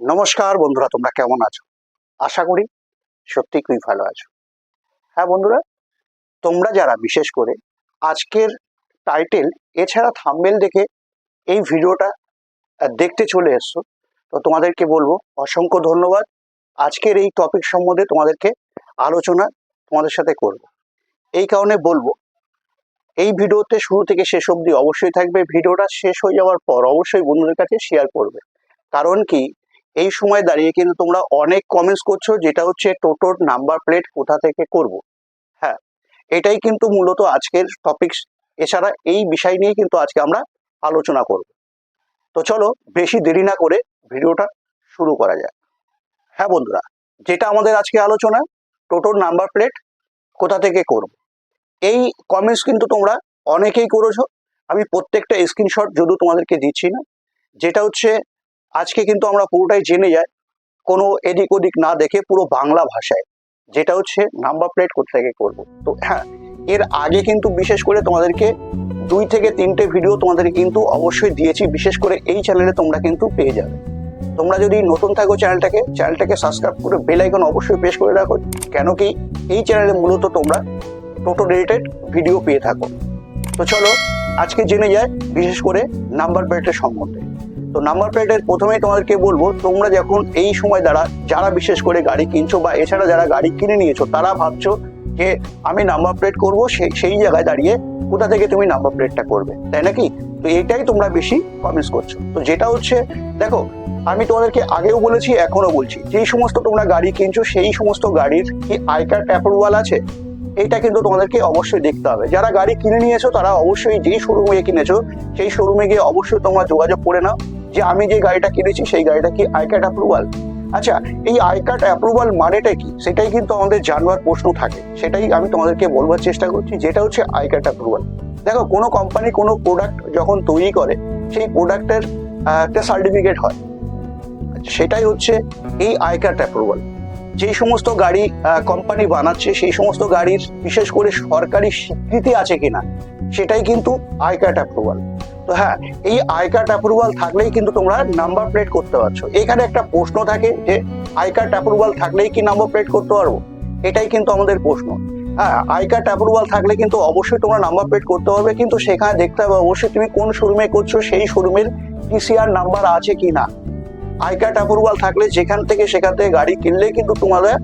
নমস্কার বন্ধুরা, তোমরা কেমন আছো? আশা করি সত্যি খুবই ভালো আছো। হ্যাঁ বন্ধুরা, তোমরা যারা, বিশেষ করে আজকের টাইটেল এছাড়া থাম্বেল দেখে এই ভিডিওটা দেখতে চলে এসছো, তো তোমাদেরকে বলব, অসংখ্য ধন্যবাদ। আজকের এই টপিক সম্বন্ধে তোমাদেরকে আলোচনা তোমাদের সাথে করব। এই কারণে বলব, এই ভিডিওতে শুরু থেকে শেষ অবধি অবশ্যই থাকবে। ভিডিওটা শেষ হয়ে যাওয়ার পর অবশ্যই বন্ধুদের কাছে শেয়ার করবে। কারণ কি এই সময় দাঁড়িয়ে কিন্তু তোমরা অনেক কমেন্টস করছ, যেটা হচ্ছে টোটোর নাম্বার প্লেট কোথা থেকে করব। হ্যাঁ এটাই কিন্তু মূলত আজকের টপিকস এছাড়া এই বিষয় নিয়ে কিন্তু আজকে আমরা আলোচনা করব। তো চলো, বেশি দেরি না করে ভিডিওটা শুরু করা যাক। হ্যাঁ বন্ধুরা, যেটা আমাদের আজকে আলোচনা, টোটোর নাম্বার প্লেট কোথা থেকে করব। এই কমেন্টস কিন্তু তোমরা অনেকেই করেছ। আমি প্রত্যেকটা স্ক্রিনশট যদিও তোমাদেরকে দিচ্ছি না, যেটা হচ্ছে আজকে কিন্তু আমরা পুরোটাই জেনে যাই, কোনো এদিক ওদিক না দেখে পুরো বাংলা ভাষায়, যেটা হচ্ছে নাম্বার প্লেট কোথা থেকে করব। তো হ্যাঁ এর আগে কিন্তু বিশেষ করে তোমাদেরকে দুই থেকে তিনটে ভিডিও তোমাদেরকে কিন্তু অবশ্যই দিয়েছি, বিশেষ করে এই চ্যানেলে তোমরা কিন্তু পেয়ে যাবে। তোমরা যদি নতুন থাকো চ্যানেলটাকে চ্যানেলটাকে সাবস্ক্রাইব করে বেল আইকন অবশ্যই প্রেস করে রাখো, কেন কি এই চ্যানেলে মূলত তোমরা টোটো রিলেটেড ভিডিও পেয়ে থাকো। তো চলো, আজকে জেনে যায় বিশেষ করে নাম্বার প্লেটের সম্বন্ধে। তো নাম্বার প্লেটের প্রথমেই তোমাদেরকে বলব, তোমরা যখন এই সময় দ্বারা যারা বিশেষ করে গাড়ি কিনছো বা এছাড়া যারা গাড়ি কিনে নিয়েছো, তারা ভাবছ যে আমি নাম্বার প্লেট করব সেই জায়গায় দাঁড়িয়ে কোথা থেকে তুমি নাম্বার প্লেটটা করবে, তাই নাকি? তো এটাই তোমরা বেশি কমেন্টস করছ। তো যেটা হচ্ছে, দেখো, আমি তোমাদেরকে আগেও বলেছি এখনও বলছি, যেই সমস্ত তোমরা গাড়ি কিনছো, সেই সমস্ত গাড়ির কি আই কার্ড অ্যাপ্রুভাল আছে? এটা কিন্তু তোমাদেরকে অবশ্যই দেখতে হবে। যারা গাড়ি কিনে নিয়েছো, তারা অবশ্যই যেই শোরুমে কিনেছো, সেই শোরুমে গিয়ে অবশ্যই তোমরা যোগাযোগ করে নাও। যে আমি যে গাড়িটা কিনেছি, সেই গাড়িটা কি আই অ্যাপ্রুভাল আচ্ছা এই আই কার্ড অ্যাপ্রুভাল মানেটা কি? সেটাই কিন্তু আমাদের জানবার প্রশ্ন থাকে। সেটাই আমি তোমাদেরকে বলবার চেষ্টা করছি, যেটা হচ্ছে আই অ্যাপ্রুভাল দেখো, কোনো কোম্পানি কোনো প্রোডাক্ট যখন তৈরি করে, সেই প্রোডাক্টের একটা সার্টিফিকেট হয়। সেটাই হচ্ছে এই আই অ্যাপ্রুভাল যেই সমস্ত গাড়ি কোম্পানি বানাচ্ছে, সেই সমস্ত গাড়ির বিশেষ করে সরকারি স্বীকৃতি আছে কিনা, সেটাই কিন্তু আই অ্যাপ্রুভাল হ্যাঁ এই আই কার্ড অ্যাপ্রুভাল থাকলেই কিন্তু তোমরা নাম্বার প্লেট করতে পারছ। এখানে একটা প্রশ্ন থাকে যে আই কার্ড অ্যাপ্রুভাল থাকলেই কি নাম্বার প্লেট করতে পারব? এটাই কিন্তু আমাদের প্রশ্ন। হ্যাঁ আই কার্ড অ্যাপ্রুভাল থাকলে কিন্তু অবশ্যই তোমরা নাম্বার প্লেট করতে হবে কিন্তু সেখানে দেখতে হবে অবশ্যই তুমি কোন শোরুমে করছ, সেই শোরুমের টিসিআর নাম্বার আছে কি না আই কার্ড অ্যাপ্রুভাল থাকলে যেখান থেকে সেখান থেকে গাড়ি কিনলে কিন্তু তোমাদের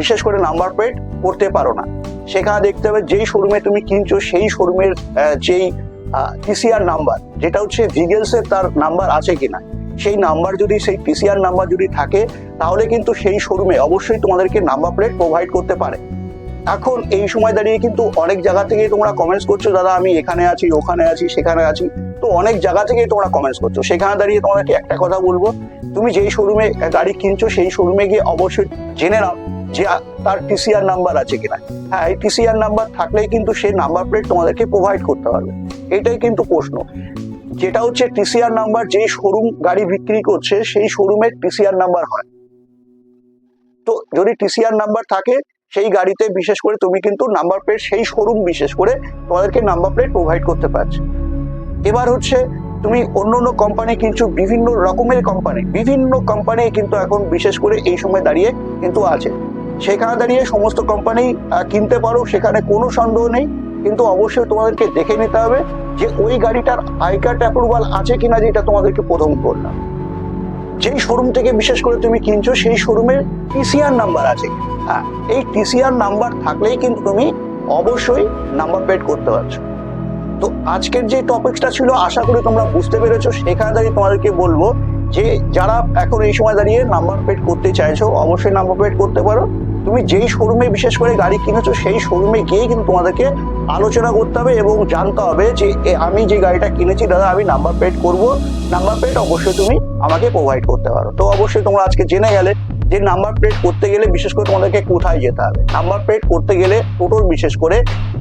বিশেষ করে নাম্বার প্লেট করতে পারো না। সেখানে দেখতে হবে যেই শোরুমে তুমি কিনছো, সেই শোরুমের যেই টিসিআর নাম্বার যেটা হচ্ছে ভিগেলসের তার নাম্বার আছে কিনা। সেই নাম্বার যদি, সেই টিসিআর নাম্বার যদি থাকে, তাহলে কিন্তু সেই শোরুমে অবশ্যই তোমাদেরকে নাম্বার প্লেট প্রোভাইড করতে পারে। এখন এই সময় দাঁড়িয়ে কিন্তু অনেক জায়গা থেকে তোমরা কমেন্টস করছ, দাদা, আমি এখানে আছি, ওখানে আছি, সেখানে আছি। তো অনেক জায়গা থেকেই তোমরা কমেন্টস করছ। সেখানে দাঁড়িয়ে তোমাদেরকে একটা কথা বলব, তুমি যেই শোরুমে গাড়ি কিনছো, সেই শোরুমে গিয়ে অবশ্যই জেনে নাও যে তার টিসিআর নাম্বার আছে কিনা। হ্যাঁ এই টিসিআর নাম্বার থাকলেই কিন্তু সেই নাম্বার প্লেট তোমাদেরকে প্রোভাইড করতে পারবে। এটাই কিন্তু প্রশ্ন। যেটা হচ্ছে টিসিআর নাম্বার যেই শোরুম গাড়ি বিক্রি করছে, সেই শোরুমের টিসিআর নাম্বার হয়। তো যদি টিসিআর নাম্বার থাকে, সেই গাড়িতে বিশেষ করে তুমি কিন্তু নাম্বার প্লেট সেই শোরুম বিশেষ করে তোমাদেরকে নাম্বার প্লেট প্রোভাইড করতে পারছে। এবার হচ্ছে, তুমি অন্য অন্য কোম্পানি কিন্তু বিভিন্ন রকমের কোম্পানি বিভিন্ন কোম্পানি কিন্তু এখন বিশেষ করে এই সময় দাঁড়িয়ে কিন্তু আছে। সেখানে দাঁড়িয়ে সমস্ত কোম্পানি কিনতে পারো, সেখানে কোনো সন্দেহ নেই। কিন্তু অবশ্যই তোমাদেরকে দেখে নিতে হবে যে ওই গাড়িটার আই কার্ড অ্যাপ্রুভাল আছে কিনা যেটা তোমাদেরকে প্রথম বললাম। যেই শোরুম থেকে বিশেষ করে তুমি কিনছো, সেই শোরুমের টিসিআর নাম্বার আছে। হ্যাঁ এই টিসিআর নাম্বার থাকলেই কিন্তু তুমি অবশ্যই নাম্বার প্লেট করতে পারছ। তো আজকের যে টপিকসটা ছিল, আশা করি তোমরা বুঝতে পেরেছ। সেখানে দাঁড়িয়ে তোমাদেরকে বলব যে, যারা এখন এই সময় দাঁড়িয়ে নাম্বার প্লেট করতে চাইছো, অবশ্যই নাম্বার প্লেট করতে পারো। তুমি যেই শোরুমে বিশেষ করে গাড়ি কিনেছো, সেই শোরুমে গিয়ে কিন্তু তোমাদেরকে আলোচনা করতে হবে এবং জানতে হবে যে আমি যে গাড়িটা কিনেছি, দাদা, আমি নাম্বার প্লেট করব। নাম্বার প্লেট অবশ্যই তুমি আমাকে প্রোভাইড করতে পারো। তো অবশ্যই তোমরা আজকে জেনে গেলে যে নাম্বার প্লেট করতে গেলে বিশেষ করে তোমাদেরকে কোথায় যেতে হবে। নাম্বার প্লেট করতে গেলে টোটোর বিশেষ করে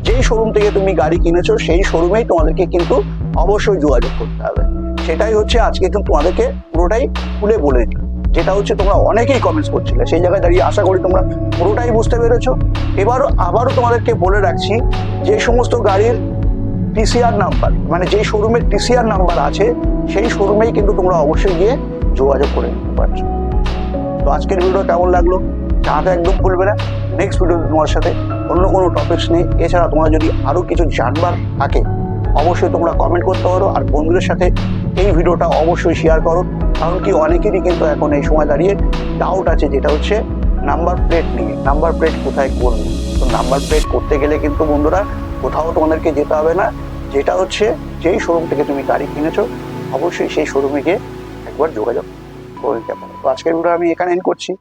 যেই শোরুম থেকে তুমি গাড়ি কিনেছো, সেই শোরুমেই তোমাদেরকে কিন্তু অবশ্যই যোগাযোগ করতে হবে। সেটাই হচ্ছে আজকে কিন্তু তোমাদেরকে পুরোটাই খুলে বলে দিলাম। যেটা হচ্ছে তোমরা অনেকেই কমেন্টস করছিলে। সেই জায়গায় দাঁড়িয়ে আশা করি তোমরা পুরোটাই বুঝতে পেরেছ। এবারও আবারও তোমাদেরকে বলে রাখছি, যে সমস্ত গাড়ির টিসিআর নাম্বার মানে যেই শোরুমের টিসিআর নাম্বার আছে, সেই শোরুমেই কিন্তু তোমরা অবশ্যই গিয়ে যোগাযোগ করে নিতে পারছ। তো আজকের ভিডিও কেমন লাগল? জানাতে একদম ভুলবে না। নেক্সট ভিডিও তোমার সাথে অন্য কোনো টপিকস নিয়ে। এছাড়া তোমরা যদি আরও কিছু জানবার থাকে, অবশ্যই তোমরা কমেন্ট করতে পারো। আর বন্ধুদের সাথে এই ভিডিওটা অবশ্যই শেয়ার করো। কারণ কি অনেকেরই কিন্তু এখন এই সময় দাঁড়িয়ে ডাউট আছে, যেটা হচ্ছে নাম্বার প্লেট নিয়ে। নাম্বার প্লেট কোথায় করব? তো নাম্বার প্লেট করতে গেলে কিন্তু বন্ধুরা কোথাও তোমাদেরকে যেতে হবে না। যেটা হচ্ছে যেই শোরুম থেকে তুমি গাড়ি কিনেছো, অবশ্যই সেই শোরুমে গিয়ে একবার যোগাযোগ করে নিতে পারো। তো আজকের ভিডিও আমি এখানে এন করছি।